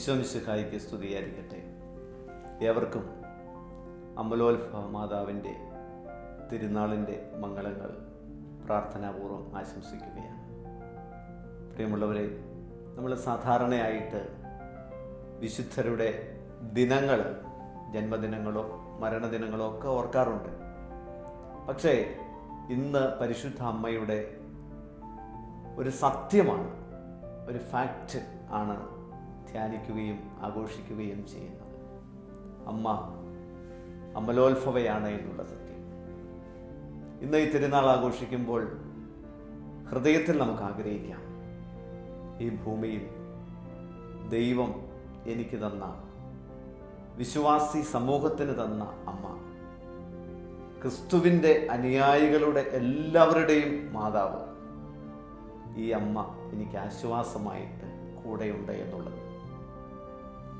ഈശോമിശിഹായിക്ക് സ്തുതിയായിരിക്കട്ടെ. ഏവർക്കും അമലോത്ഭവ മാതാവിന്റെ തിരുനാളിന്റെ മംഗളങ്ങൾ പ്രാർത്ഥനാപൂർവം ആശംസിക്കുകയാണ്. പ്രിയമുള്ളവരെ നമ്മൾ സാധാരണയായിട്ട് വിശുദ്ധരുടെ ദിനങ്ങൾ ജന്മദിനങ്ങളോ മരണദിനങ്ങളോ ഒക്കെ ഓർക്കാറുണ്ട്. പക്ഷേ ഇന്ന് പരിശുദ്ധ അമ്മയുടെ ഒരു സത്യമാണ് ഒരു ഫാക്റ്റ് ആണ് ധ്യാനിക്കുകയും ആഘോഷിക്കുകയും ചെയ്യുന്നത്. അമ്മ അമലോത്ഭവയാണ് എന്നുള്ള സത്യം. ഇന്ന് ഈ തിരുനാൾ ആഘോഷിക്കുമ്പോൾ ഹൃദയത്തിൽ നമുക്ക് ആഗ്രഹിക്കാം ഈ ഭൂമിയിൽ ദൈവം എനിക്ക് തന്ന വിശ്വാസി സമൂഹത്തിന് തന്ന അമ്മ ക്രിസ്തുവിന്റെ അനുയായികളുടെ എല്ലാവരുടെയും മാതാവ് ഈ അമ്മ എനിക്ക് ആശ്വാസമായിട്ട് കൂടെയുണ്ട് എന്നുള്ളത്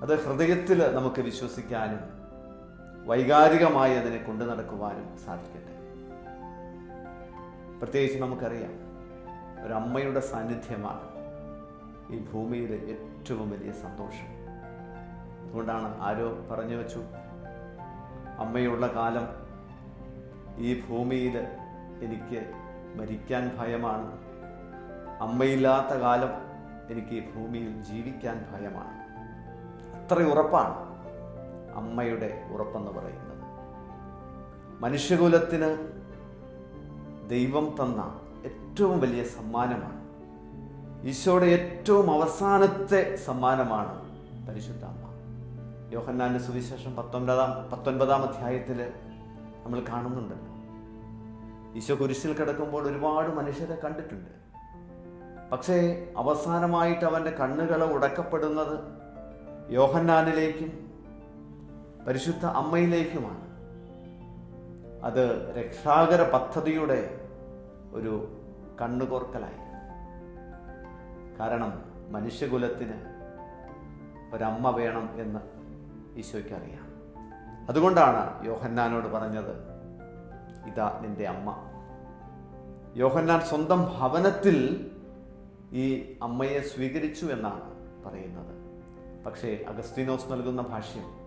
അത് ഹൃദയത്തിൽ നമുക്ക് വിശ്വസിക്കാനും വൈകാരികമായി അതിനെ കൊണ്ടു നടക്കുവാനും സാധിക്കട്ടെ. പ്രത്യേകിച്ച് നമുക്കറിയാം ഒരമ്മയുടെ സാന്നിധ്യമാണ് ഈ ഭൂമിയിലെ ഏറ്റവും വലിയ സന്തോഷം. അതുകൊണ്ടാണ് ആരോ പറഞ്ഞു വച്ചു അമ്മയുള്ള കാലം ഈ ഭൂമിയിൽ എനിക്ക് മരിക്കാൻ ഭയമാണ്. അമ്മയില്ലാത്ത കാലം എനിക്ക് ഈ ഭൂമിയിൽ ജീവിക്കാൻ ഭയമാണ്. അത്ര ഉറപ്പാണ് അമ്മയുടെ ഉറപ്പെന്ന് പറയുന്നത്. മനുഷ്യകുലത്തിന് ദൈവം തന്ന ഏറ്റവും വലിയ സമ്മാനമാണ്. ഈശോയുടെ ഏറ്റവും അവസാനത്തെ സമ്മാനമാണ് പരിശുദ്ധ അമ്മ. യോഹന്നാന്റെ സുവിശേഷം പത്തൊൻപതാം പത്തൊൻപതാം അധ്യായത്തിൽ നമ്മൾ കാണുന്നുണ്ട് ഈശോ കുരിശിൽ കിടക്കുമ്പോൾ ഒരുപാട് മനുഷ്യരെ കണ്ടിട്ടുണ്ട്. പക്ഷേ അവസാനമായിട്ട് അവന്റെ കണ്ണുകൾ ഉടക്കപ്പെടുന്നത് യോഹന്നാനിലേക്കും പരിശുദ്ധ അമ്മയിലേക്കുമാണ്. അത് രക്ഷാകര പദ്ധതിയുടെ ഒരു കണ്ണുകോർക്കലായി. കാരണം മനുഷ്യകുലത്തിന് ഒരമ്മ വേണം എന്ന് ഈശോയ്ക്ക് അറിയാം. അതുകൊണ്ടാണ് യോഹന്നാനോട് പറഞ്ഞത് ഇതാ നിന്റെ അമ്മ. യോഹന്നാൻ സ്വന്തം ഭവനത്തിൽ ഈ അമ്മയെ സ്വീകരിച്ചു എന്നാണ് പറയുന്നത്. പക്ഷേ അഗസ്റ്റിനോസ് നൽകുന്ന ഭാഷ്യം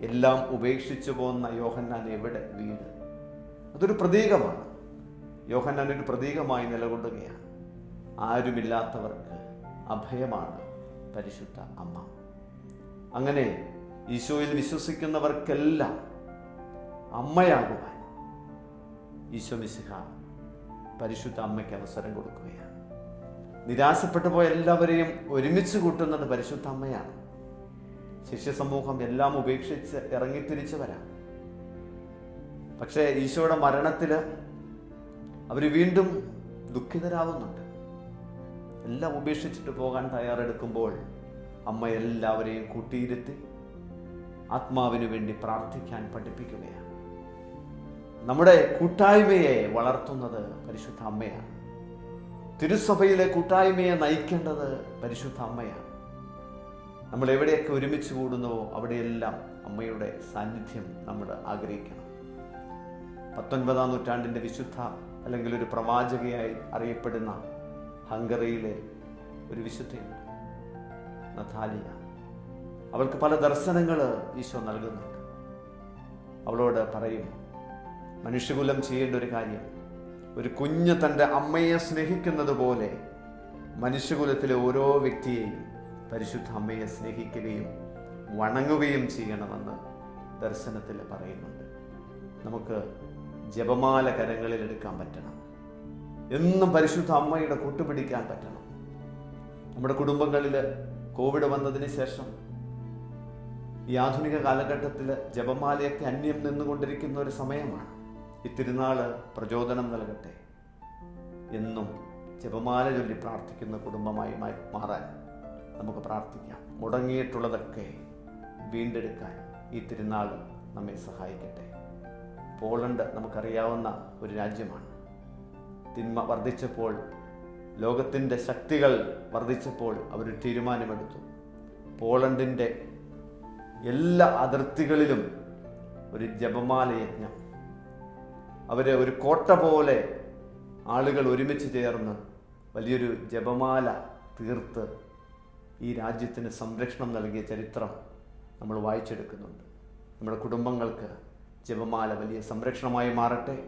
എല്ലാം ഉപേക്ഷിച്ചു പോകുന്ന യോഹന്നാൻ എവിടെ വീട് അതൊരു പ്രതീകമാണ്. യോഹന്നാൻ ഒരു പ്രതീകമായി നിലകൊള്ളുകയാണ്. ആരുമില്ലാത്തവർക്ക് അഭയമാണ് പരിശുദ്ധ അമ്മ. അങ്ങനെ ഈശോയിൽ വിശ്വസിക്കുന്നവർക്കെല്ലാം അമ്മയാകുവാൻ ഈശോ മിശിഹ പരിശുദ്ധ അമ്മയ്ക്ക് അവസരം കൊടുക്കുകയാണ്. നിരാശപ്പെട്ടു പോയ എല്ലാവരെയും ഒരുമിച്ച് കൂട്ടുന്നത് പരിശുദ്ധ അമ്മയാണ്. ശിഷ്യ സമൂഹം എല്ലാം ഉപേക്ഷിച്ച് ഇറങ്ങിത്തിരിച്ചു വരാം പക്ഷേ ഈശോയുടെ മരണത്തിൽ അവർ വീണ്ടും ദുഃഖിതരാകുന്നുണ്ട് എല്ലാം ഉപേക്ഷിച്ചിട്ട് പോകാൻ തയ്യാറെടുക്കുമ്പോൾ അമ്മ എല്ലാവരെയും കൂട്ടിയിരുത്തി ആത്മാവിന് വേണ്ടി പ്രാർത്ഥിക്കാൻ പഠിപ്പിക്കുകയാണ്. നമ്മുടെ കൂട്ടായ്മയെ വളർത്തുന്നത് പരിശുദ്ധ അമ്മയാണ്. തിരുസഭയിലെ കൂട്ടായ്മയെ നയിക്കേണ്ടത് പരിശുദ്ധ അമ്മയാണ്. നമ്മൾ എവിടെയൊക്കെ ഒരുമിച്ച് കൂടുന്നുവോ അവിടെയെല്ലാം അമ്മയുടെ സാന്നിധ്യം നമ്മൾ ആഗ്രഹിക്കണം. പത്തൊൻപതാം നൂറ്റാണ്ടിന്റെ വിശുദ്ധ അല്ലെങ്കിൽ ഒരു പ്രവാചകയായി അറിയപ്പെടുന്ന ഹംഗറിയിലെ ഒരു വിശുദ്ധയുണ്ട് നഥാലിയ. അവൾക്ക് പല ദർശനങ്ങൾ ഈശോ നൽകുന്നുണ്ട്. അവളോട് പറയും മനുഷ്യകുലം ചെയ്യേണ്ട ഒരു കാര്യം ഒരു കുഞ്ഞ് തന്റെ അമ്മയെ സ്നേഹിക്കുന്നത് പോലെ മനുഷ്യകുലത്തിലെ ഓരോ വ്യക്തിയെയും പരിശുദ്ധ അമ്മയെ സ്നേഹിക്കുകയും വണങ്ങുകയും ചെയ്യണമെന്ന് ദർശനത്തിൽ പറയുന്നുണ്ട്. നമുക്ക് ജപമാല കരങ്ങളിൽ എടുക്കാൻ പറ്റണം. എന്നും പരിശുദ്ധ അമ്മയുടെ കൂട്ടുപിടിക്കാൻ പറ്റണം. നമ്മുടെ കുടുംബങ്ങളിൽ കോവിഡ് വന്നതിന് ശേഷം ഈ ആധുനിക കാലഘട്ടത്തിൽ ജപമാലയൊക്കെ അന്യം നിന്നുകൊണ്ടിരിക്കുന്ന ഒരു സമയമാണ്. ഈ തിരുനാൾ പ്രചോദനം നൽകട്ടെ. എന്നും ജപമാല ചൊല്ലി പ്രാർത്ഥിക്കുന്ന കുടുംബമായി മാറാൻ നമുക്ക് പ്രാർത്ഥിക്കാം. മുടങ്ങിയിട്ടുള്ളതൊക്കെ വീണ്ടെടുക്കാൻ ഈ തിരുനാൾ നമ്മെ സഹായിക്കട്ടെ. പോളണ്ട് നമുക്കറിയാവുന്ന ഒരു രാജ്യമാണ്. തിന്മ വർദ്ധിച്ചപ്പോൾ ലോകത്തിന്റെ ശക്തികൾ വർദ്ധിച്ചപ്പോൾ അവർ തീരുമാനമെടുത്തു. പോളണ്ടിന്റെ എല്ലാ അതിർത്തികളിലും ഒരു ജപമാല യജ്ഞം ഒരു കോട്ട പോലെ ആളുകൾ ഒരുമിച്ച് ചേർന്ന് വലിയൊരു ജപമാല തീർത്ത് ഈ രാജ്യത്തിന് സംരക്ഷണം നൽകിയ ചരിത്രം നമ്മൾ വായിച്ചെടുക്കുന്നുണ്ട്. നമ്മുടെ കുടുംബങ്ങൾക്ക് ജപമാല വലിയ സംരക്ഷണമായി മാറട്ടെ.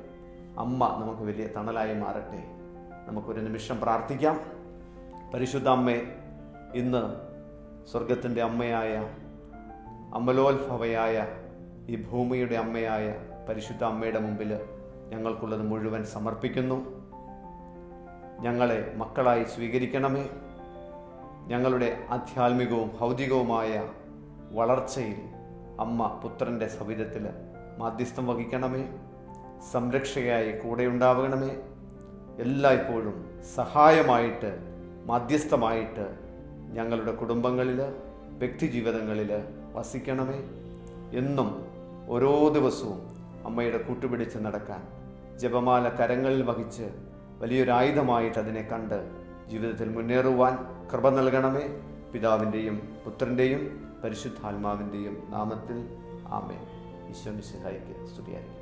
അമ്മ നമുക്ക് വലിയ തണലായി മാറട്ടെ. നമുക്കൊരു നിമിഷം പ്രാർത്ഥിക്കാം. പരിശുദ്ധ അമ്മേ ഇന്ന് സ്വർഗത്തിന്റെ അമ്മയായ അമലോത്ഭവയായ ഈ ഭൂമിയുടെ അമ്മയായ പരിശുദ്ധ അമ്മയുടെ മുമ്പിൽ ഞങ്ങൾക്കുള്ളത് മുഴുവൻ സമർപ്പിക്കുന്നു. ഞങ്ങളെ മക്കളായി സ്വീകരിക്കണമേ. ഞങ്ങളുടെ ആധ്യാത്മികവും ഭൗതികവുമായ വളർച്ചയിൽ അമ്മ പുത്രന്റെ സവിധത്തിൽ മാധ്യസ്ഥം വഹിക്കണമേ. സംരക്ഷകയായി കൂടെ ഉണ്ടാവണമേ. എല്ലായ്പ്പോഴും സഹായമായിട്ട് മാധ്യസ്ഥമായിട്ട് ഞങ്ങളുടെ കുടുംബങ്ങളിൽ വ്യക്തിജീവിതങ്ങളിൽ വസിക്കണമേ. എന്നും ഓരോ ദിവസവും അമ്മയുടെ കൂട്ടുപിടിച്ച് നടക്കാൻ ജപമാല കരങ്ങളിൽ വഹിച്ച് വലിയൊരായുധമായിട്ട് അതിനെ കണ്ട് ജീവിതത്തിൽ മുന്നേറുവാൻ കൃപ നൽകണമേ. പിതാവിന്റെയും പുത്രന്റെയും പരിശുദ്ധാത്മാവിന്റെയും നാമത്തിൽ ആമേ ഈശോ സഹായിക്കുക സ്തുതിയായിരിക്കട്ടെ.